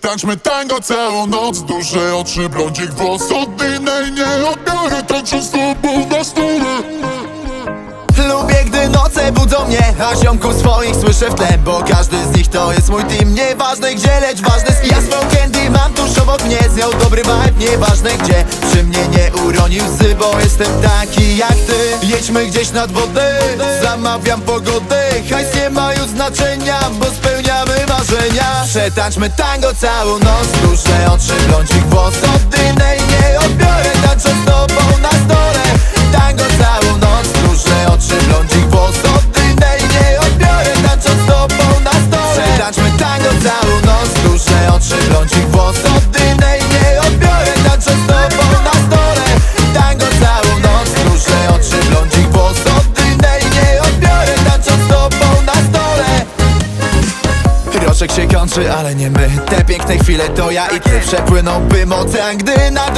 Tańczmy tango całą noc, duże oczy, blondzik włos Od innej nie odbiorę, tańczę z tobą na stole Lubię, gdy noce budzą mnie A ziomków swoich słyszę w tle Bo każdy z nich to jest mój team. Nieważne gdzie, lecz ważne z kim. Ja swą candy mam tuż obok mnie Z nią dobry vibe, nieważne gdzie. Przy mnie nie uroni łzy Bo jestem taki jak ty. Jedźmy gdzieś nad wodę Zamawiam pogodę Hajs nie ma już znaczenia Bo Przetańczmy tango całą noc. Duże oczy, blondzik włos Od innej nie odbiorę Tańczę z tobą na stole. Tango całą noc Duże oczy, blondzik włos Od innej nie odbiorę Tańczę z tobą na stole. Przetańczmy tango całą noc Duże oczy, blondzik Roczek się kończy, ale nie my. Te piękne chwile to ja i ty Przepłynąłbym ocean, gdy na